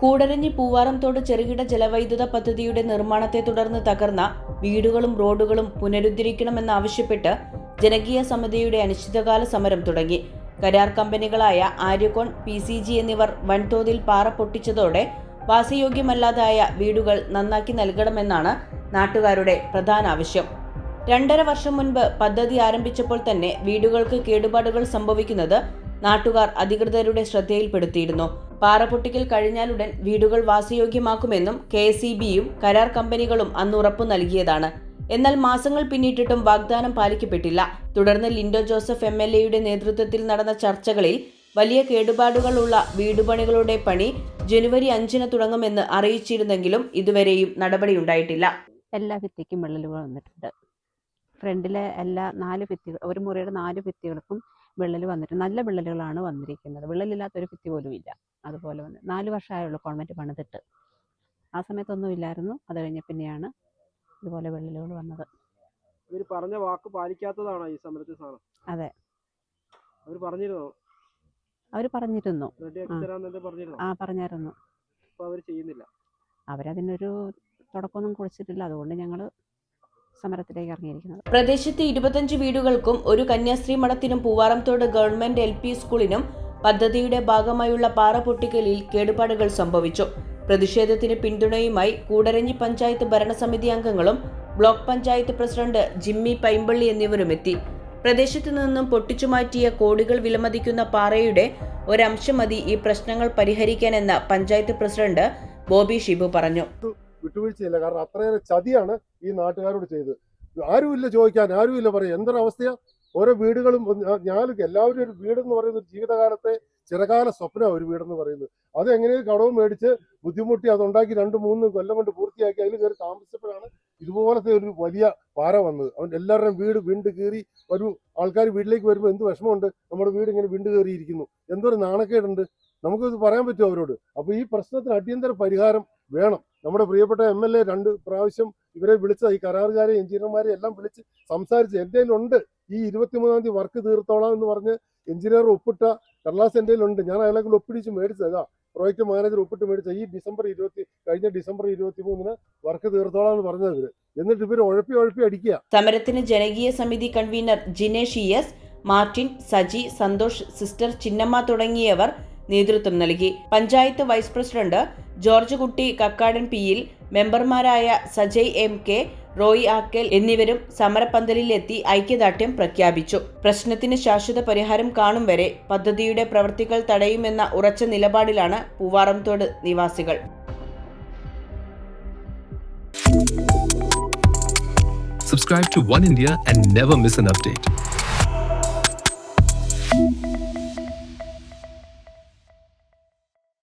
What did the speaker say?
കൂടരഞ്ഞി പൂവാറംതോട് ചെറുകിട ജലവൈദ്യുത പദ്ധതിയുടെ നിർമ്മാണത്തെ തുടർന്ന് തകർന്ന വീടുകളും റോഡുകളും പുനരുദ്ധരിക്കണമെന്നാവശ്യപ്പെട്ട് ജനകീയ സമിതിയുടെ അനിശ്ചിതകാല സമരം തുടങ്ങി. കരാർ കമ്പനികളായ ആര്യകോൺ പി സി ജി എന്നിവർ വൻതോതിൽ പാറ പൊട്ടിച്ചതോടെ വാസയോഗ്യമല്ലാതായ വീടുകൾ നന്നാക്കി നൽകണമെന്നാണ് നാട്ടുകാരുടെ പ്രധാന ആവശ്യം. രണ്ടര വർഷം മുൻപ് പദ്ധതി ആരംഭിച്ചപ്പോൾ തന്നെ വീടുകൾക്ക് കേടുപാടുകൾ സംഭവിക്കുന്നത് നാട്ടുകാർ അധികൃതരുടെ ശ്രദ്ധയിൽപ്പെടുത്തിയിരുന്നു. പാറപൊട്ടിക്കൽ കഴിഞ്ഞാലുടൻ വീടുകൾ വാസയോഗ്യമാക്കുമെന്നും കെ എസ് കരാർ കമ്പനികളും അന്ന് ഉറപ്പു നൽകിയതാണ്. എന്നാൽ മാസങ്ങൾ പിന്നിട്ടിട്ടും വാഗ്ദാനം പാലിക്കപ്പെട്ടില്ല. തുടർന്ന് ലിൻഡോ ജോസഫ് എം എൽ എയുടെ നേതൃത്വത്തിൽ നടന്ന ചർച്ചകളിൽ വലിയ കേടുപാടുകളുള്ള വീടുപണികളുടെ പണി ജനുവരി അഞ്ചിന് തുടങ്ങുമെന്ന് അറിയിച്ചിരുന്നെങ്കിലും ഇതുവരെയും നടപടിയുണ്ടായിട്ടില്ല. എല്ലാ ഭിത്തിക്കും വിള്ളലുകൾ വന്നിട്ടുണ്ട്. ഫ്രണ്ടിലെ എല്ലാ നാല് ഭിത്തികൾ ഒരു മുറിയുടെ നാല് ഭിത്തികൾക്കും വിള്ളൽ വന്നിട്ട് നല്ല വിള്ളലുകളാണ് വന്നിരിക്കുന്നത്. വിള്ളലില്ലാത്ത ഒരു ഭിത്തി പോലും ഇല്ല. അതുപോലെ വന്ന് നാല് വർഷമായുള്ളൂ കോൺവെന്റ് പണിതിട്ട്. ആ സമയത്തൊന്നും ഇല്ലായിരുന്നു. അത് കഴിഞ്ഞ പിന്നെയാണ് ഇതുപോലെ വിള്ളലുകൾ വന്നത്. ഇവർ പറഞ്ഞ വാക്ക് പാലിക്കാത്തതാണോ ഈ സമരത്തിൽ അതെ. അവർ പറഞ്ഞിരുന്നോ? അവർ പറഞ്ഞിരുന്നു. ആ. പറഞ്ഞായിരുന്നു. അവർ ചെയ്യുന്നില്ല. അവരതിനൊരു തുടക്കമൊന്നും കുറിച്ചിട്ടില്ല. അതുകൊണ്ട് ഞങ്ങൾ സമരത്തിലേക്ക് ഇറങ്ങിയിരിക്കുന്നത്. പ്രദേശത്തെ ഇരുപത്തഞ്ച് വീടുകൾക്കും ഒരു കന്യാസ്ത്രീ മഠത്തിനും പൂവാറംതോട് ഗവൺമെന്റ് എൽ പി സ്കൂളിനും പദ്ധതിയുടെ ഭാഗമായുള്ള പാറ പൊട്ടിക്കലിൽ കേടുപാടുകൾ സംഭവിച്ചു. പ്രതിഷേധത്തിന് പിന്തുണയുമായി കൂടരഞ്ഞി പഞ്ചായത്ത് ഭരണസമിതി അംഗങ്ങളും block panchayat president Jimmy Paimpally എന്നിവരും എത്തി. പ്രദേശത്തു നിന്നും പൊട്ടിച്ചുമാറ്റിയ കോടികൾ വിലമതിക്കുന്ന പാറയുടെ ഒരംശം മതി ഈ പ്രശ്നങ്ങൾ പരിഹരിക്കാനെന്ന് പഞ്ചായത്ത് പ്രസിഡന്റ് ബോബി ഷിബു പറഞ്ഞു. വിട്ടുവീഴ്ചയില്ല. കാരണം അത്രയേറെ ചതിയാണ് ഈ നാട്ടുകാരോട് ചെയ്ത്. ആരുമില്ല ചോദിക്കാൻ ആരുമില്ല പറയാം എന്തൊരവസ്ഥയാ? ഓരോ വീടുകളും ഞാനൊക്കെ എല്ലാവരും ഒരു വീടെന്ന് പറയുന്നത് ഒരു ജീവിതകാലത്തെ ചിരകാല സ്വപ്നമാണ് ഒരു വീടെന്ന് പറയുന്നത്. അത് എങ്ങനെയും കടവും മേടിച്ച് ബുദ്ധിമുട്ടി അതുണ്ടാക്കി രണ്ട് മൂന്ന് കൊല്ലം കൊണ്ട് പൂർത്തിയാക്കി അതിൽ കയറി താമസിച്ചപ്പോഴാണ് ഇതുപോലത്തെ ഒരു വലിയ പാര വന്നത്. അവൻ എല്ലാവരുടെയും വീട് വിണ്ട് കീറി ഒരു ആൾക്കാർ വീട്ടിലേക്ക് വരുമ്പോൾ എന്ത് വിഷമമുണ്ട്? നമ്മുടെ വീട് ഇങ്ങനെ വിണ്ട് കയറിയിരിക്കുന്നു. എന്തൊരു നാണക്കേടുണ്ട്? നമുക്കിത് പറയാൻ പറ്റുമോ അവരോട്? അപ്പൊ ഈ പ്രശ്നത്തിന് അടിയന്തര പരിഹാരം വേണം. നമ്മുടെ പ്രിയപ്പെട്ട എം എൽ എ രണ്ട് പ്രാവശ്യം ഇവരെ വിളിച്ച ഈ കരാറുകാരെ എഞ്ചിനീയർമാരെ എല്ലാം വിളിച്ച് സംസാരിച്ച് എന്റെ ഉണ്ട് ഈ ഇരുപത്തിമൂന്നാം തീയതി വർക്ക് തീർത്തോളാം എന്ന് പറഞ്ഞ് എഞ്ചിനീയർ ഒപ്പിട്ട കടലാസ് എന്റെ ഉണ്ട് ഞാൻ അയാളെ ഒപ്പിടിച്ച് മേടിച്ചതാ പ്രോജക്ട് മാനേജർ ഒപ്പിട്ട് മേടിച്ച ഈ ഡിസംബർ ഇരുപത്തി കഴിഞ്ഞ ഡിസംബർ ഇരുപത്തി മൂന്നിന് വർക്ക് തീർത്തോളാം എന്ന് പറഞ്ഞത് ഇവർ. എന്നിട്ട് ഇവർ ഉഴപ്പി ഉഴപ്പി അടിക്കുക. സമരത്തിന് ജനകീയ സമിതി convener Jinesh E S Martin Saji Santhosh sister Chinnamma തുടങ്ങിയവർ നേതൃത്വം നൽകി. പഞ്ചായത്ത് വൈസ് പ്രസിഡന്റ് ജോർജ് കുട്ടി കക്കാടൻ പിയിൽ മെമ്പർമാരായ സജയ് എം കെ റോയ് ആക്കൽ എന്നിവരും സമരപന്തലിലെത്തി ഐക്യദാർഢ്യം പ്രഖ്യാപിച്ചു. പ്രശ്നത്തിന് ശാശ്വത പരിഹാരം കാണും വരെ പദ്ധതിയുടെ പ്രവൃത്തികൾ തടയുമെന്ന ഉറച്ച നിലപാടിലാണ് പൂവാറംതോട് നിവാസികൾ. Subscribe to One India and never miss an update.